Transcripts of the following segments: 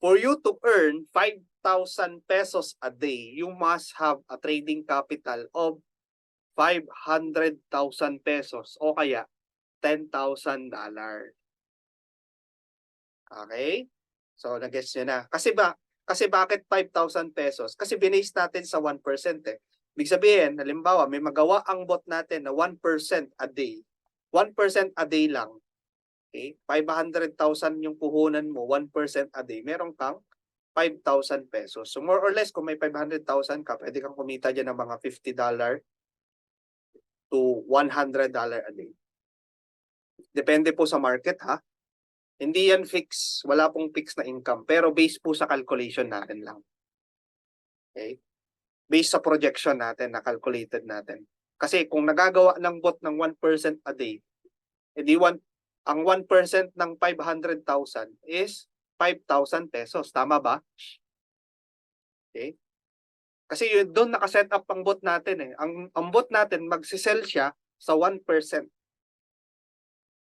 For you to earn 5,000 pesos a day, you must have a trading capital of 500,000 pesos o kaya $10,000 dollar. Okay? So, nag-guess nyo na. Kasi ba, kasi bakit 5,000 pesos? Kasi binase natin sa 1% eh. Ibig sabihin, halimbawa, may magawa ang bot natin na 1% a day. 1% a day lang. Okay? 500,000 yung puhunan mo, 1% a day. Meron kang 5,000 pesos. So more or less, kung may 500,000 ka, pwede kang kumita dyan ng mga $50 to $100 a day. Depende po sa market ha. Hindi yan fix, wala pong fix na income. Pero based po sa calculation natin lang. Okay? Based sa projection natin, na calculated natin. Kasi kung nagagawa ng bot ng 1% a day, edi one, ang 1% ng 500,000 is 5,000 pesos. Tama ba? Okay? Kasi yun, doon nakaset up ang bot natin eh. Ang, ang bot natin, magsisell siya sa 1%.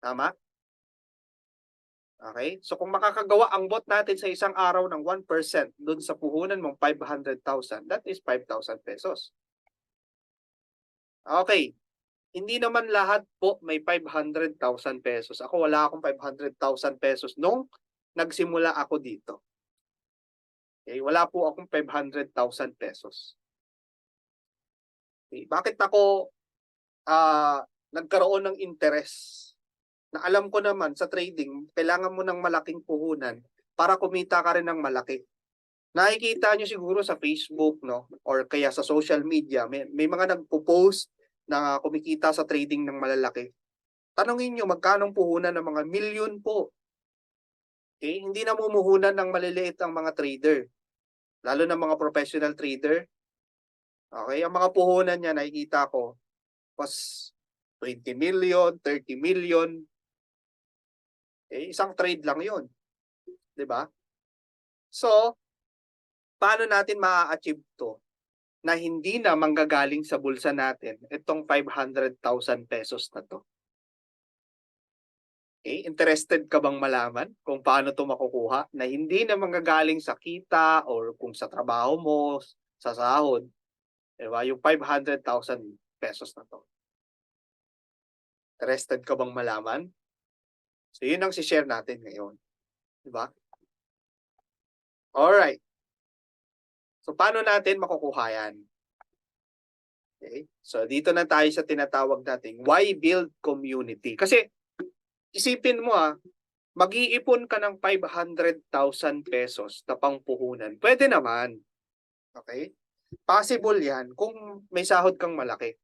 Tama? Okay? So kung makakagawa ang bot natin sa isang araw ng 1% doon sa puhunan mong 500,000, that is 5,000 pesos. Okay. Hindi naman lahat po may 500,000 pesos. Ako wala akong 500,000 pesos nung nagsimula ako dito. Okay, wala po akong 500,000 pesos. Okay, bakit ako ah nagkaroon ng interest? Na alam ko naman sa trading, kailangan mo ng malaking puhunan para kumita ka rin ng malaki. Nakikita nyo siguro sa Facebook, no? Or kaya sa social media, may, may mga nagpo-post na kumikita sa trading ng malalaki. Tanungin nyo, magkano ang puhunan ng mga milyon po? Okay? Hindi na mumuhunan ng maliliit ang mga trader. Lalo na mga professional trader. Okay? Ang mga puhunan niya, nakikita ko, was 20 million, 30 million. Okay? Isang trade lang 'Di ba? So, paano natin ma-achieve to? Na hindi na manggagaling sa bulsa natin itong 500,000 pesos na to. Okay, interested ka bang malaman kung paano to makukuha na hindi na manggagaling sa kita or kung sa trabaho mo, sa sahod, diba? yung 500,000 pesos na to. Interested ka bang malaman? So yun ang si-share natin ngayon. Diba? Alright. So paano natin makukuha yan? Okay. So dito na tayo sa tinatawag nating why build community. Kasi isipin mo ah, mag-iipon ka ng 500,000 pesos na pangpuhunan. Pwede naman. Okay? Possible yan kung may sahod kang malaki.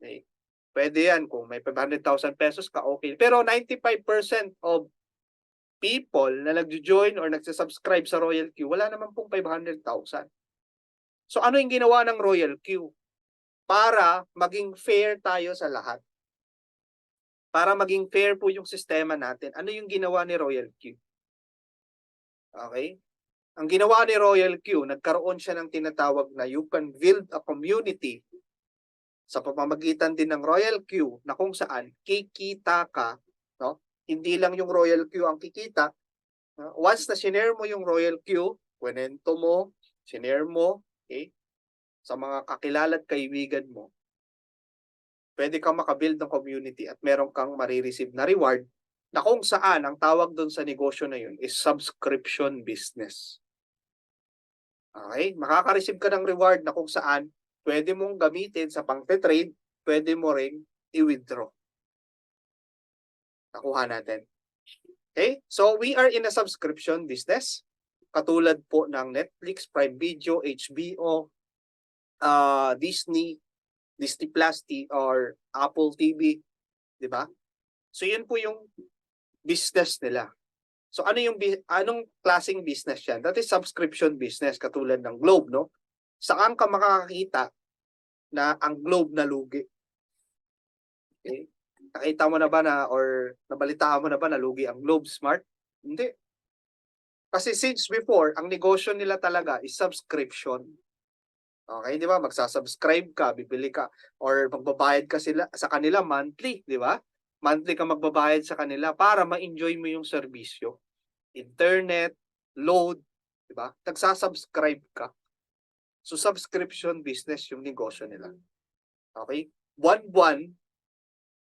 Okay? Pwede yan kung may 500,000 pesos ka, okay. Pero 95% of people na nag-join or nagsasubscribe sa Royal Q, wala naman pong 500,000. So ano yung ginawa ng Royal Q? Para maging fair tayo sa lahat. Para maging fair po yung sistema natin. Ano yung ginawa ni Royal Q? Okay? Ang ginawa ni Royal Q, nagkaroon siya ng tinatawag na you can build a community sa pamamagitan din ng Royal Q na kung saan kikita ka? Hindi lang yung Royal Q ang kikita. no? Once na sinare mo yung Royal Q, kwento mo, sinare mo, okay? Sa mga kakilala at kaibigan mo, pwede kang makabuild ng community at meron kang marireceive na reward na kung saan ang tawag doon sa negosyo na yun is subscription business. Okay? Makaka-receive ka ng reward na kung saan pwede mong gamitin sa pang-trade, pwede mo ring i-withdraw. Nakuha natin. Okay? So, we are in a subscription business. Katulad po ng Netflix, Prime Video, HBO, uh, Disney, Disney Plus, or Apple TV. Di ba? So, yun po yung business nila. So, ano yung, anong klaseng business yan? That is subscription business, katulad ng Globe, no? saan ka makakakita na ang globe na lugi? Okay? Nakita mo na ba na or nabalitaan mo na ba na lugi ang Globe Smart? Hindi. Kasi since before, ang negosyo nila talaga is subscription. Okay, di ba? Magsasubscribe ka, bibili ka, or magbabayad ka sila sa kanila monthly, di ba? Monthly ka magbabayad sa kanila para ma-enjoy mo yung serbisyo. Internet, load, di ba? Nagsasubscribe ka. So subscription business yung negosyo nila. Okay? Buwan-buwan,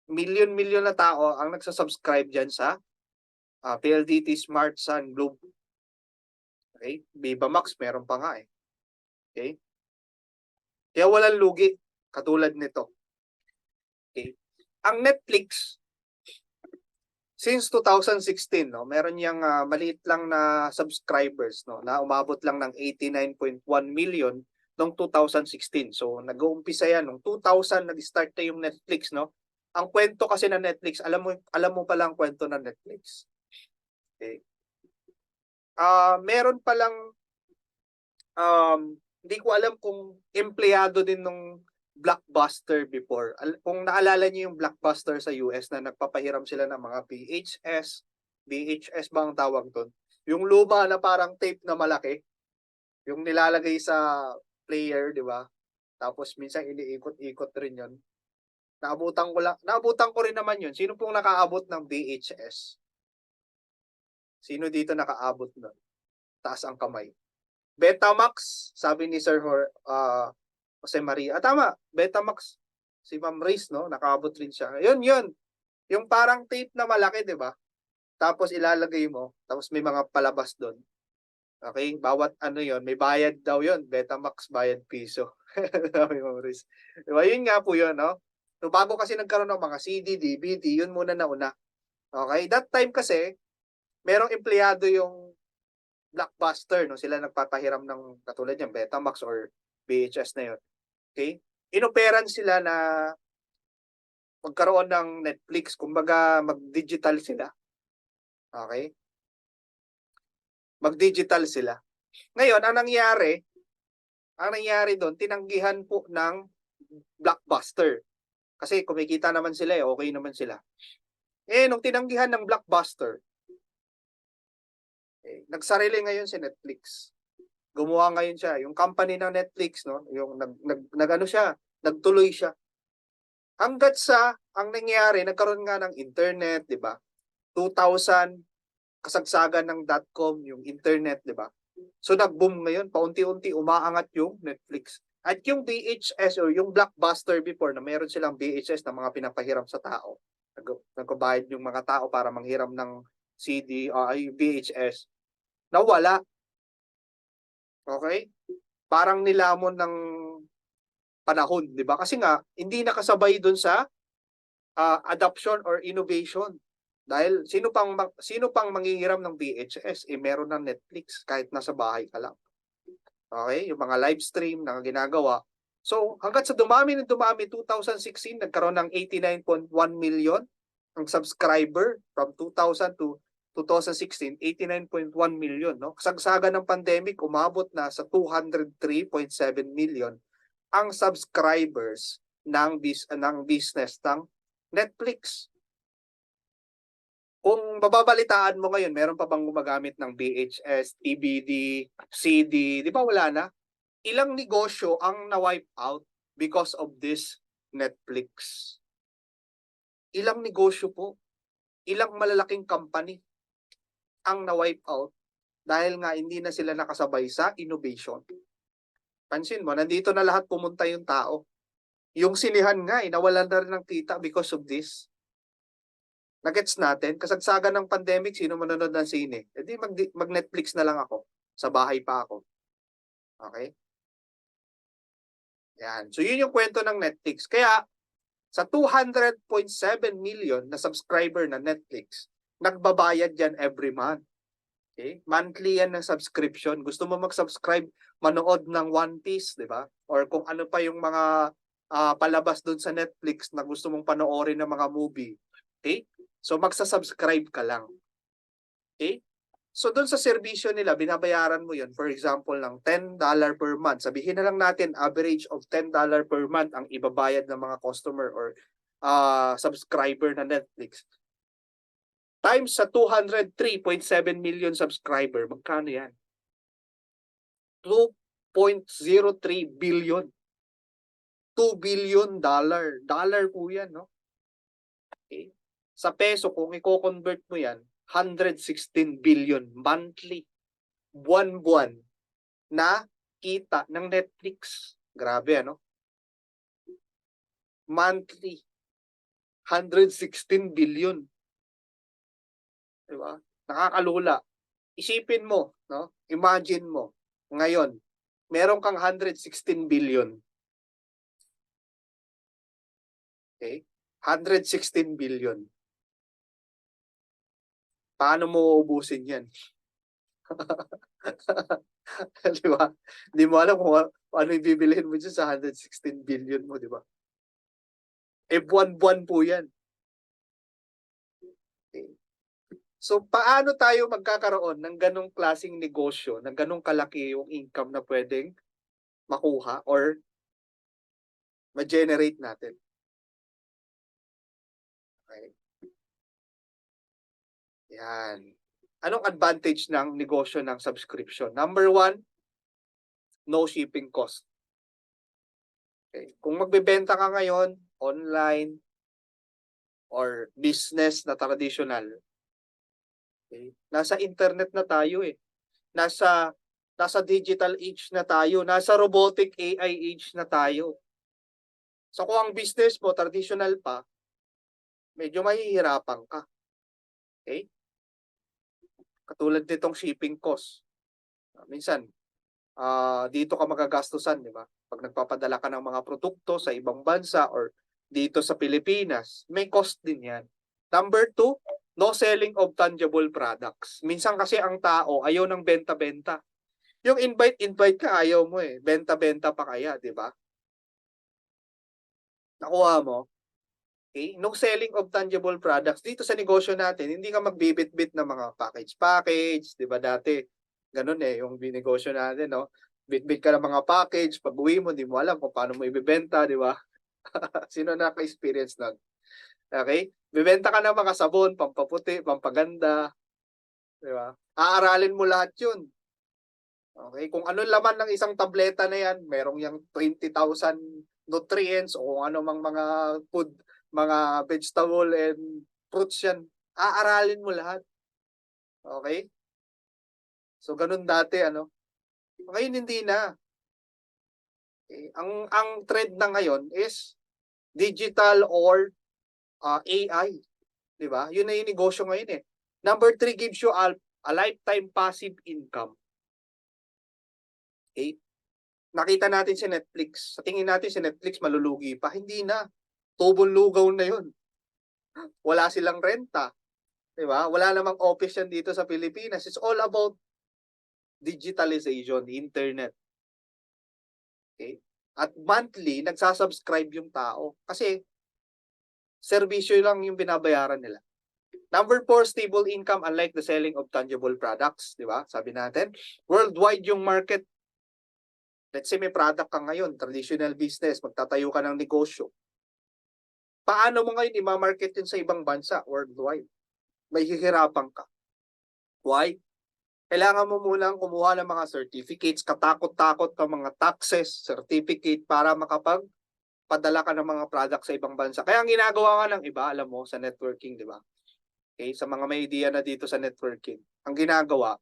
million-million na tao ang nagsasubscribe dyan sa ah, PLDT Smart Sun Globe. Okay? Viva Max, meron pa nga eh. Okay? Kaya walang lugi katulad nito. Okay? Ang Netflix, since 2016, no, meron niyang ah, maliit lang na subscribers, no, na umabot lang ng 89.1 million noong 2016. So, nag-uumpisa yan nung 2000 nag-start na yung Netflix, no? Ang kwento kasi ng Netflix, alam mo alam mo pala ang kwento ng Netflix. Okay. Ah, meron pa lang um hindi ko alam kung empleyado din nung Blockbuster before. Kung naalala niyo yung Blockbuster sa US na nagpapahiram sila ng mga VHS, VHS ba ang tawag doon? Yung luma na parang tape na malaki, yung nilalagay sa player, di ba? Tapos minsan iniikot-ikot rin yon. Naabutan ko lang, naabutan ko rin naman yun. Sino pong nakaabot ng VHS? Sino dito nakaabot nun? Taas ang kamay. Betamax, sabi ni Sir Hor, ah, Jose Maria. Ah, tama, Betamax. Si Ma'am Riz, no? Nakaabot rin siya. Yun, yun. Yung parang tape na malaki, di ba? Tapos ilalagay mo, tapos may mga palabas doon. Okay? Bawat ano yon may bayad daw yon Betamax bayad piso. Sabi mo, Riz. Di ba? Yun nga po yun, no? So, bago kasi nagkaroon ng mga CD, DVD, yun muna nauna. Okay? That time kasi, merong empleyado yung Blockbuster, no? Sila nagpapahiram ng katulad yung Betamax or VHS na yun. Okay? Inoperan sila na magkaroon ng Netflix, kumbaga mag-digital sila. Okay? Mag-digital sila. Ngayon, ang nangyari, ang nangyari doon, tinanggihan po ng Blockbuster. Kasi kumikita naman sila eh, okay naman sila. Eh, nung tinanggihan ng Blockbuster, eh, nagsarili ngayon si Netflix. Gumawa ngayon siya, yung company ng Netflix, no, yung nag, nag, nag ano siya, nagtuloy siya. Hanggat sa, ang nangyari, nagkaroon nga ng internet, di ba? 2000, kasagsagan ng .com, yung internet, di ba? So nag-boom ngayon, paunti-unti umaangat yung Netflix. At yung VHS or yung Blockbuster before na meron silang VHS na mga pinapahiram sa tao. Nag- Nagbabayad yung mga tao para manghiram ng CD o ay VHS. Nawala. Okay? Parang nilamon ng panahon, 'di ba? Kasi nga hindi nakasabay doon sa ah, adoption or innovation. Dahil sino pang sino pang manghihiram ng VHS eh meron ng Netflix kahit nasa bahay ka lang. Okay, yung mga live stream na ginagawa. So, hanggat sa dumami ng dumami 2016 nagkaroon ng 89.1 million ang subscriber from 2000 to 2016 89.1 million no. Kasagsagan ng pandemic umabot na sa 203.7 million ang subscribers ng bis ng business ng Netflix. Kung mababalitaan mo ngayon, meron pa bang gumagamit ng VHS, DVD, CD? Di ba wala na? Ilang negosyo ang na-wipe out because of this Netflix? Ilang negosyo po? Ilang malalaking company ang na-wipe out dahil nga hindi na sila nakasabay sa innovation? Pansin mo, nandito na lahat pumunta yung tao. Yung sinihan nga, eh, nawalan na rin ng kita because of this. Nagets natin, kasagsagan ng pandemic, sino manonood ng sine? E di mag, mag-Netflix na lang ako. Sa bahay pa ako. Okay? Yan. So yun yung kwento ng Netflix. Kaya sa 200.7 million na subscriber na Netflix, nagbabayad yan every month. Okay? Monthly yan ng subscription. Gusto mo mag-subscribe, manood ng One Piece, di ba? Or kung ano pa yung mga ah, palabas doon sa Netflix na gusto mong panoorin ng mga movie. Okay? So magsa-subscribe ka lang. Okay? So doon sa serbisyo nila, binabayaran mo yun, for example, ng $10 per month. Sabihin na lang natin, average of $10 per month ang ibabayad ng mga customer or ah, subscriber na Netflix. Times sa 203.7 million subscriber, magkano yan? 2.03 billion. 2 billion dollar. Dollar po yan, no? Okay. Sa peso, kung i-convert mo yan, 116 billion monthly buwan-buwan na kita ng Netflix. Grabe ano? Monthly 116 billion. Di ba? Nakakalula. Isipin mo, no? Imagine mo, ngayon, meron kang 116 billion. Okay? 116 billion. Paano mo uubusin yan? di ba? Di mo alam kung ano yung bibilihin mo dyan sa 116 billion mo, di ba? Eh, buwan-buwan po yan. So, paano tayo magkakaroon ng ganong klasing negosyo, ng ganong kalaki yung income na pwedeng makuha or ma-generate natin? Okay. Yan. Anong advantage ng negosyo ng subscription? Number one, no shipping cost. Okay. Kung magbebenta ka ngayon, online, or business na traditional, okay, nasa internet na tayo eh. Nasa, nasa digital age na tayo. Nasa robotic AI age na tayo. So kung ang business mo traditional pa, medyo mahihirapan ka. Okay? Katulad nitong shipping cost. Ah, Minsan, ah dito ka magagastusan, di ba? Pag nagpapadala ka ng mga produkto sa ibang bansa or dito sa Pilipinas, may cost din yan. Number two, no selling of tangible products. Minsan kasi ang tao ayaw ng benta-benta. Yung invite-invite ka, ayaw mo eh. Benta-benta pa kaya, di ba? Nakuha mo? Okay? No selling of tangible products. Dito sa negosyo natin, hindi ka magbibit-bit ng mga package-package, di ba dati? Ganun eh, yung binegosyo natin, no? Bit-bit ka ng mga package, pag uwi mo, di mo alam kung paano mo ibibenta, di ba? Sino naka-experience nun? Okay? Bibenta ka ng mga sabon, pampaputi, pampaganda, di ba? Aaralin mo lahat yun. Okay? Kung ano laman ng isang tableta na yan, merong yung 20,000 nutrients o kung ano mang mga food, mga vegetable and fruits yan, aaralin mo lahat. Okay? So, ganun dati, ano? Ngayon, hindi na. Okay? Ang, ang trend na ngayon is digital or uh, AI. Di ba? Yun na yung negosyo ngayon eh. Number three gives you a, a lifetime passive income. Okay? Nakita natin si Netflix. Sa tingin natin si Netflix malulugi pa. Hindi na. Tubong lugaw na yun. Wala silang renta. Di ba? Wala namang office yan dito sa Pilipinas. It's all about digitalization, internet. Okay? At monthly, nagsasubscribe yung tao. Kasi, serbisyo lang yung binabayaran nila. Number four, stable income unlike the selling of tangible products. Di ba? Sabi natin, worldwide yung market. Let's say may product ka ngayon, traditional business, magtatayo ka ng negosyo. Paano mo ngayon i-market yun sa ibang bansa worldwide? May hihirapan ka. Why? Kailangan mo munang kumuha ng mga certificates, katakot-takot ka mga taxes, certificate para makapag padala ka ng mga product sa ibang bansa. Kaya ang ginagawa nga ng iba, alam mo, sa networking, di ba? Okay, sa mga may idea na dito sa networking, ang ginagawa,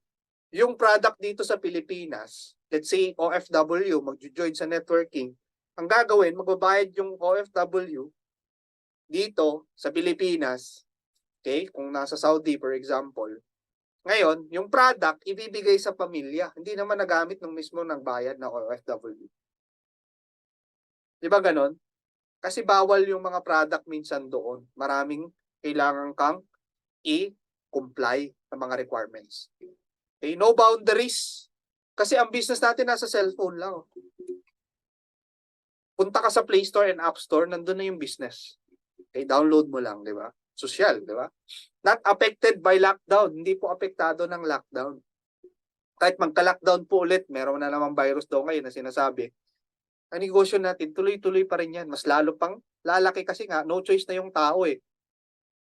yung product dito sa Pilipinas, let's say OFW, magjo-join sa networking, ang gagawin, magbabayad yung OFW dito sa Pilipinas, okay, kung nasa Saudi for example, ngayon, yung product, ibibigay sa pamilya. Hindi naman nagamit ng mismo ng bayad na OFW. Di ba ganon? Kasi bawal yung mga product minsan doon. Maraming kailangan kang i-comply sa mga requirements. Okay, no boundaries. Kasi ang business natin nasa cellphone lang. Punta ka sa Play Store and App Store, nandun na yung business. Okay, download mo lang, di ba? Social, di ba? Not affected by lockdown. Hindi po apektado ng lockdown. Kahit magka-lockdown po ulit, meron na namang virus daw ngayon na sinasabi. Ang negosyo natin, tuloy-tuloy pa rin yan. Mas lalo pang lalaki kasi nga, no choice na yung tao eh.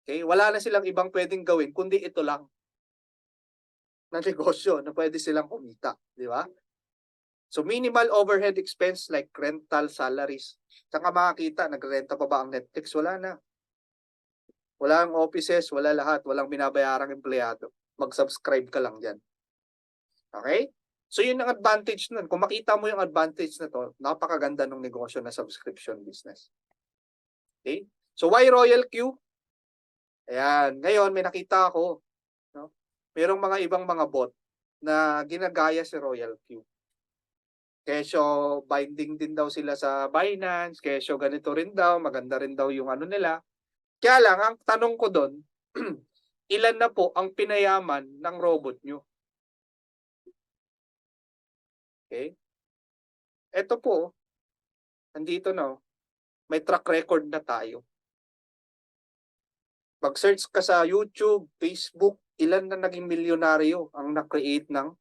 Okay? Wala na silang ibang pwedeng gawin, kundi ito lang na negosyo na pwede silang kumita. Di ba? So minimal overhead expense like rental, salaries. Saan ka makakita? Nagrenta pa ba ang Netflix? Wala na. Wala ang offices, wala lahat. Walang binabayarang empleyado. Mag-subscribe ka lang dyan. Okay? So yun ang advantage nun. Kung makita mo yung advantage na to, napakaganda ng negosyo na subscription business. Okay? So why Royal Q? Ayan, ngayon may nakita ako, no? Merong mga ibang mga bot na ginagaya si Royal Q. Kesyo binding din daw sila sa Binance, kesyo ganito rin daw, maganda rin daw yung ano nila. Kaya lang, ang tanong ko doon, ilan na po ang pinayaman ng robot nyo? Okay? Ito po, andito na, oh. may track record na tayo. Pag-search ka sa YouTube, Facebook, ilan na naging milyonaryo ang na-create ng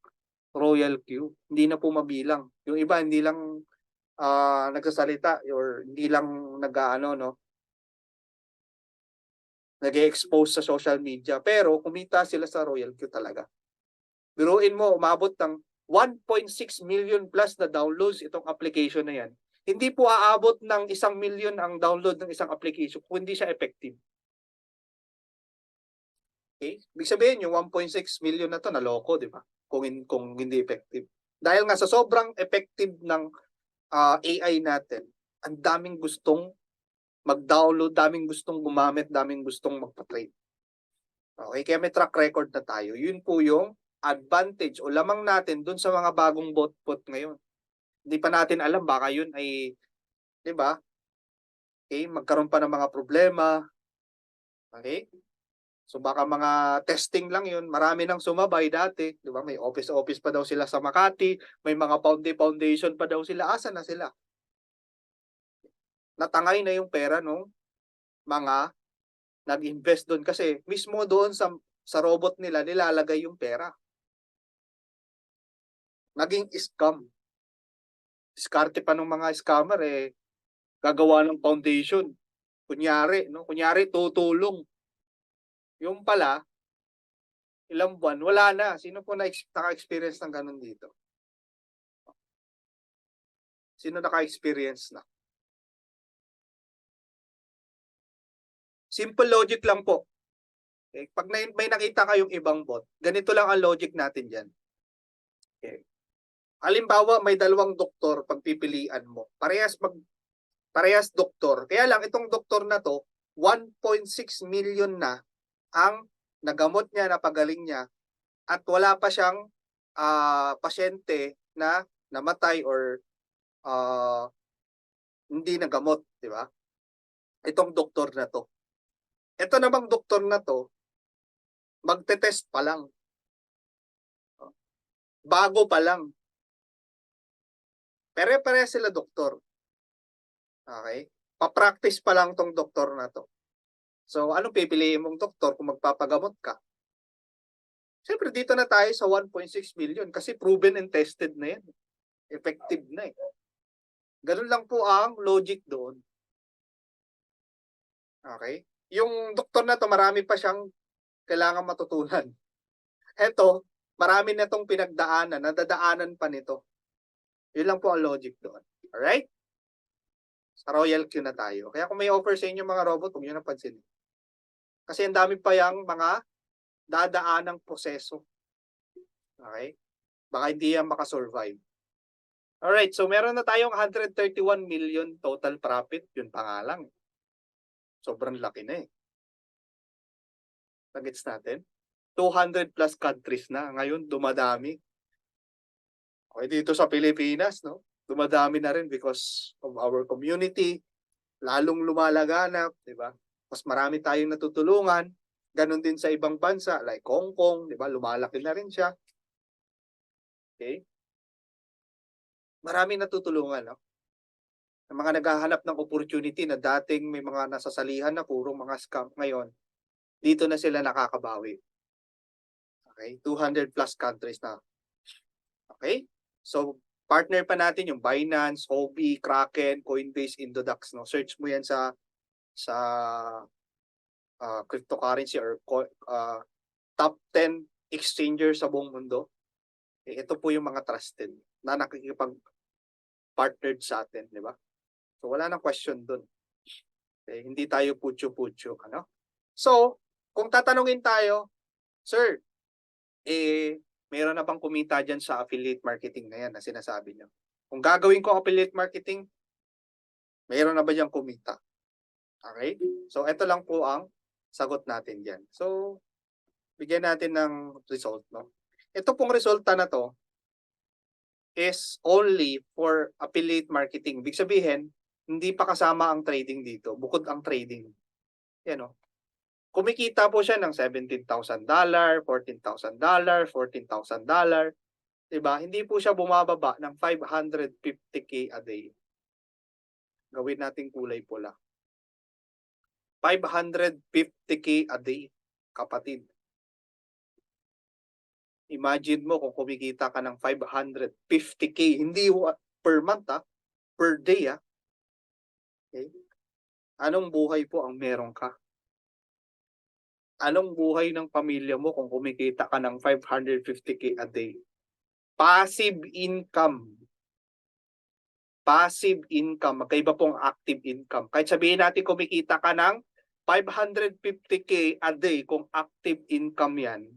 Royal Q. Hindi na po mabilang. Yung iba, hindi lang ah, nagsasalita or hindi lang nag-ano, no? nag-expose sa social media. Pero kumita sila sa Royal Q talaga. Biruin mo, umabot ng 1.6 million plus na downloads itong application na yan. Hindi po aabot ng isang million ang download ng isang application kung hindi siya effective. Okay? Ibig sabihin, yung 1.6 million na to, naloko, di ba? Kung, hin- kung hindi effective. Dahil nga sa sobrang effective ng ah, AI natin, ang daming gustong mag-download, daming gustong gumamit, daming gustong magpa-trade. Okay, kaya may track record na tayo. Yun po yung advantage o lamang natin dun sa mga bagong bot-bot ngayon. Hindi pa natin alam, baka yun ay, di ba? Okay, magkaroon pa ng mga problema. Okay? So baka mga testing lang yun. Marami nang sumabay dati. Di ba? May office-office pa daw sila sa Makati. May mga founda- foundation pa daw sila. Asa na sila? Natangay na yung pera nung mga nag-invest doon kasi mismo doon sa sa robot nila nilalagay yung pera. Naging scam. Diskarte pa ng mga scammer eh gagawa ng foundation. Kunyari, no? Kunyari tutulong. Yung pala ilang buwan wala na. Sino po na naka-experience ng ganun dito? Sino naka-experience na? Simple logic lang po. Okay? Pag may nakita kayong ibang bot, ganito lang ang logic natin dyan. Okay. Halimbawa, may dalawang doktor pagpipilian mo. Parehas mag parehas doktor. Kaya lang itong doktor na to, 1.6 million na ang nagamot niya, napagaling niya at wala pa siyang ah, pasyente na namatay or ah, hindi nagamot, di ba? Itong doktor na to. Ito namang doktor na to, magte-test pa lang. Bago pa lang. Pere-pere sila doktor. Okay? Pa-practice pa lang tong doktor na to. So, anong pipiliin mong doktor kung magpapagamot ka? Siyempre, dito na tayo sa 1.6 million kasi proven and tested na yan. Effective na eh. Ganun lang po ang logic doon. Okay? Yung doktor na to, marami pa siyang kailangan matutunan. Eto, marami na tong pinagdaanan, nadadaanan pa nito. Yun lang po ang logic doon. Alright? Sa Royal Q na tayo. Kaya kung may offer sa inyo mga robot, huwag nyo napansin. Kasi ang dami pa yung mga dadaanang proseso. Okay? Baka hindi yan makasurvive. Alright, so meron na tayong 131 million total profit. Yun pa nga lang. Sobrang laki na eh. Nagets natin? 200 plus countries na. Ngayon, dumadami. Okay, dito sa Pilipinas, no? Dumadami na rin because of our community. Lalong lumalaganap, di ba? Mas marami tayong natutulungan. Ganon din sa ibang bansa, like Hong Kong, di ba? Lumalaki na rin siya. Okay? Marami natutulungan, no? Ang mga naghahanap ng opportunity na dating may mga nasasalihan na puro mga scam ngayon, dito na sila nakakabawi. Okay? 200 plus countries na. Okay? So, partner pa natin yung Binance, Huobi, Kraken, Coinbase, Indodax. No? Search mo yan sa sa ah, cryptocurrency or ah, top 10 exchanger sa buong mundo. Eh, ito po yung mga trusted na nakikipag partnered sa atin, di ba? So wala nang question doon. Eh, hindi tayo putyo-putyo, ano? So, kung tatanungin tayo, sir, eh Meron na bang kumita dyan sa affiliate marketing na yan na sinasabi nyo? Kung gagawin ko affiliate marketing, meron na ba dyan kumita? Okay? So, ito lang po ang sagot natin dyan. So, bigyan natin ng result, no? Ito pong resulta na to is only for affiliate marketing. Big sabihin, hindi pa kasama ang trading dito, bukod ang trading. Yan, no? Kumikita po siya ng $17,000, $14,000, $14,000. Diba? Hindi po siya bumababa ng 550k a day. Gawin natin kulay pula. 550k a day, kapatid. Imagine mo kung kumikita ka ng 550k, hindi wa- per month ah, per day ah. Okay? Anong buhay po ang meron ka? Anong buhay ng pamilya mo kung kumikita ka ng 550k a day? Passive income. Passive income. Magkaiba pong active income. Kahit sabihin natin kumikita ka ng 550k a day kung active income yan.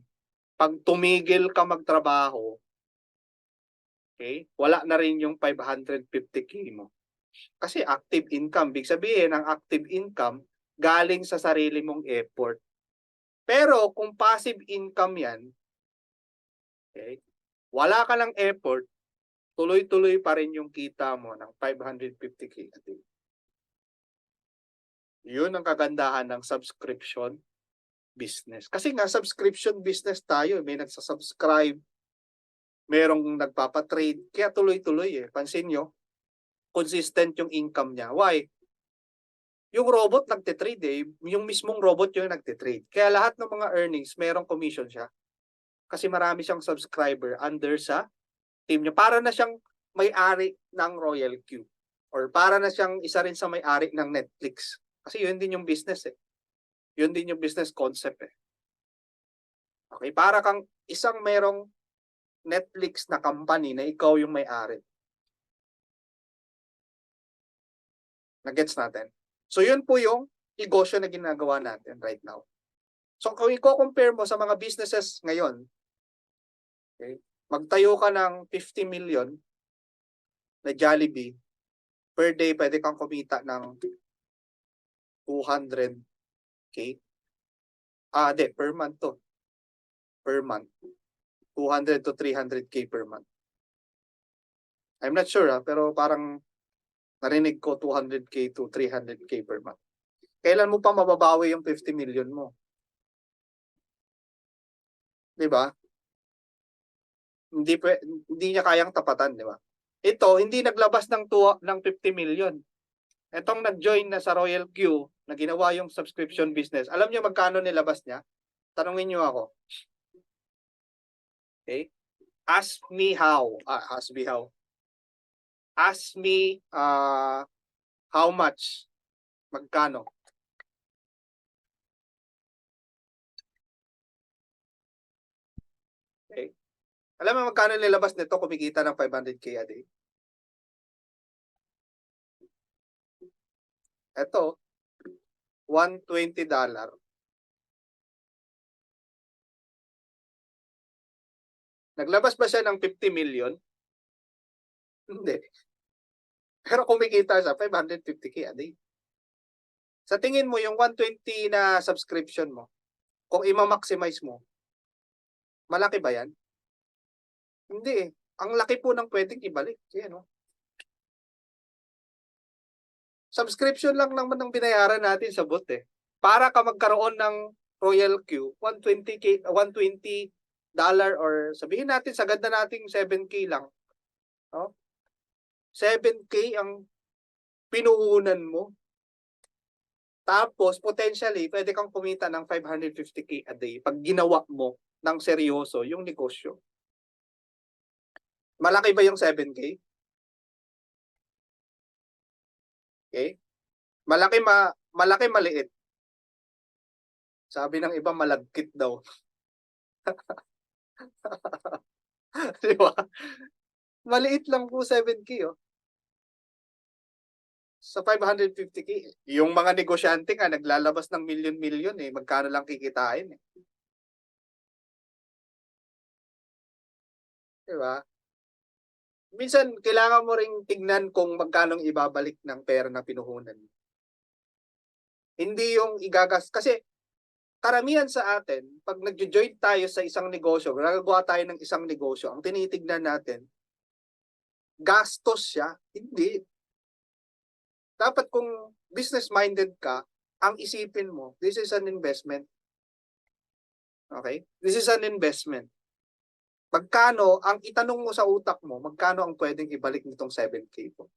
Pag tumigil ka magtrabaho, okay, wala na rin yung 550k mo. Kasi active income, big sabihin, ang active income galing sa sarili mong effort. Pero kung passive income yan, okay, wala ka ng effort, tuloy-tuloy pa rin yung kita mo ng 550k a day. Yun ang kagandahan ng subscription business. Kasi nga subscription business tayo, may nagsasubscribe, merong nagpapatrade, kaya tuloy-tuloy eh. Pansin nyo, consistent yung income niya. Why? Yung robot nagtitrade eh, yung mismong robot yung nagtitrade. Kaya lahat ng mga earnings, merong commission siya. Kasi marami siyang subscriber under sa team niya. Para na siyang may-ari ng Royal Q. Or para na siyang isa rin sa may-ari ng Netflix. Kasi yun din yung business eh. Yun din yung business concept eh. Okay, para kang isang merong Netflix na company na ikaw yung may-ari. Nagets natin? So yun po yung negosyo na ginagawa natin right now. So kung i-compare mo sa mga businesses ngayon, okay, magtayo ka ng 50 million na Jollibee, per day pwede kang kumita ng 200k. Ah, de, per month to. Per month. 200 to 300k per month. I'm not sure ah, pero parang narinig ko 200k to 300k per month. Kailan mo pa mababawi yung 50 million mo? 'Di ba? Hindi pwe- hindi niya kayang tapatan, 'di ba? Ito hindi naglabas ng tuwa ng 50 million. Etong nag-join na sa Royal Q na ginawa yung subscription business. Alam niyo magkano nilabas niya? Tanungin niyo ako. Okay? Ask me how. Ah, ask me how. Ask me uh, how much. Magkano? Alam mo magkano nilabas nito kumikita ng 500k a day? Ito, 120 dollar. Naglabas ba siya ng 50 million? Hindi. Pero kumikita siya 550k a day. Sa tingin mo, yung 120 na subscription mo, kung ima-maximize mo, malaki ba yan? Hindi eh. Ang laki po ng pwedeng ibalik. Yan, no? Subscription lang naman ang binayaran natin sa bot eh. Para ka magkaroon ng Royal Q, 120k, 120 dollar or sabihin natin sa ganda nating 7k lang. No? 7k ang pinuhunan mo. Tapos, potentially, pwede kang kumita ng 550k a day pag ginawa mo ng seryoso yung negosyo. Malaki ba yung 7k? Okay? Malaki ma malaki maliit. Sabi ng iba malagkit daw. Di ba? Maliit lang po 7k oh. Sa 550k, yung mga negosyante nga naglalabas ng milyon-milyon eh, magkano lang kikitain eh. Di? Minsan, kailangan mo ring tignan kung magkano ibabalik ng pera na pinuhunan mo. Hindi yung igagas. Kasi, karamihan sa atin, pag nag-join tayo sa isang negosyo, nagagawa tayo ng isang negosyo, ang tinitignan natin, gastos siya. Hindi. Dapat kung business-minded ka, ang isipin mo, this is an investment. Okay? This is an investment. Magkano, ang itanong mo sa utak mo, magkano ang pwedeng ibalik nitong 7K po?